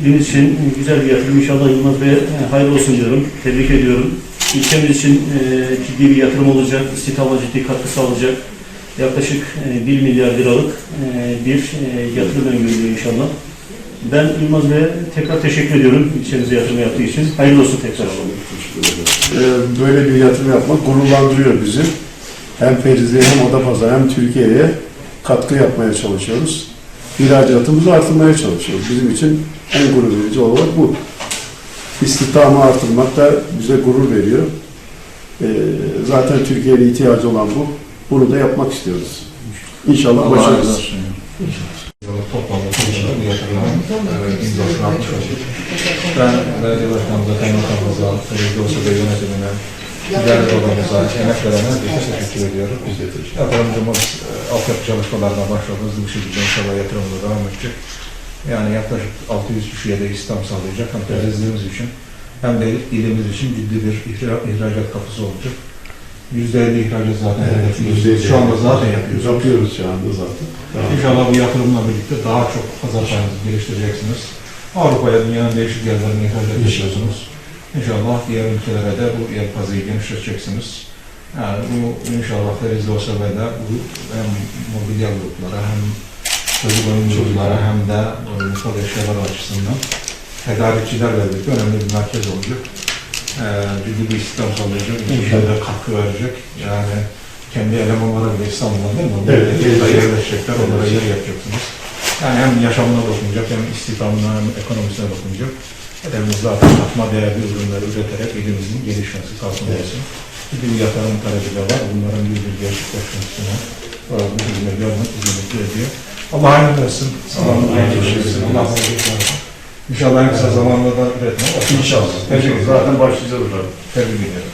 İlimiz için güzel bir yatırım. İnşallah Yılmaz Bey'e e, hayırlı olsun diyorum. Tebrik ediyorum. İlçemiz için e, ciddi bir yatırım olacak. İstihdama ciddi katkı sağlayacak. Yaklaşık e, 1 milyar liralık e, bir e, yatırım öngörülüyor inşallah. Ben Yılmaz Bey'e tekrar teşekkür ediyorum ilçemize yatırım yaptığı için. Hayırlı olsun tekrar. Böyle bir yatırım yapmak gururlandırıyor bizi. Hem Ferizli'ye hem Adapazarı hem Türkiye'ye katkı yapmaya çalışıyoruz. İhracatımızı artırmaya çalışıyoruz. Bizim için en gurur verici olarak bu. İstihdamı artırmak da bize gurur veriyor. Ee, zaten Türkiye'nin ihtiyacı olan bu. Bunu da yapmak istiyoruz. İnşallah başarırız. Toplamda Ben belediye başkanımıza, kaymakamımıza, olsa da yönetimine, güvenlik odamıza, emek veren herkese teşekkür ediyorum. Yatırımcımız altyapı çalışmalarına başladı. Hızlı bir şekilde inşallah yatırımda devam edecek. Yani yaklaşık 600 kişiye de istihdam sağlayacak. Hem temizliğimiz için hem de ilimiz için ciddi bir ihra- ihracat kapısı olacak. %50 ihracat zaten hedefliyoruz. Şu anda zaten yapıyoruz. Yapıyoruz şu anda zaten. İnşallah bu yatırımla birlikte daha çok pazar geliştireceksiniz. Avrupa'ya, dünyanın değişik yerlerine ihracat ediyorsunuz. İnşallah diğer ülkelere de bu yelpazeyi genişleteceksiniz. Yani bu inşallah Ferizli OSB'de bu hem mobilya gruplara hem çocuk oyunculara hem de oyunsal eşyalar açısından tedarikçilerle birlikte önemli bir merkez olacak. Ee, ciddi bir istihdam sağlayacak, ülkelere katkı verecek. Yani kendi elemanlara bile İstanbul'dan değil mi? Evet. yerleşecekler, onlara yer yapacaksınız. Yani hem yaşamına dokunacak, hem istihdamına, hem ekonomisine dokunacak. Hedefimiz zaten katma değerli ürünler üreterek ilimizin gelişmesi, kalkınması. De bir yatırım talebi de var. Bunların bir bir gerçekleşmesine bu hizmet görmek mutlu ediyor. Allah hayırlı versin. Sağlıklı geçirsin. Allah hayırlı versin. İnşallah en kısa zamanda da başlayacağız. İnşallah. Tebrik ederim. Zaten başlayacağız zaten. Tebrik ederim.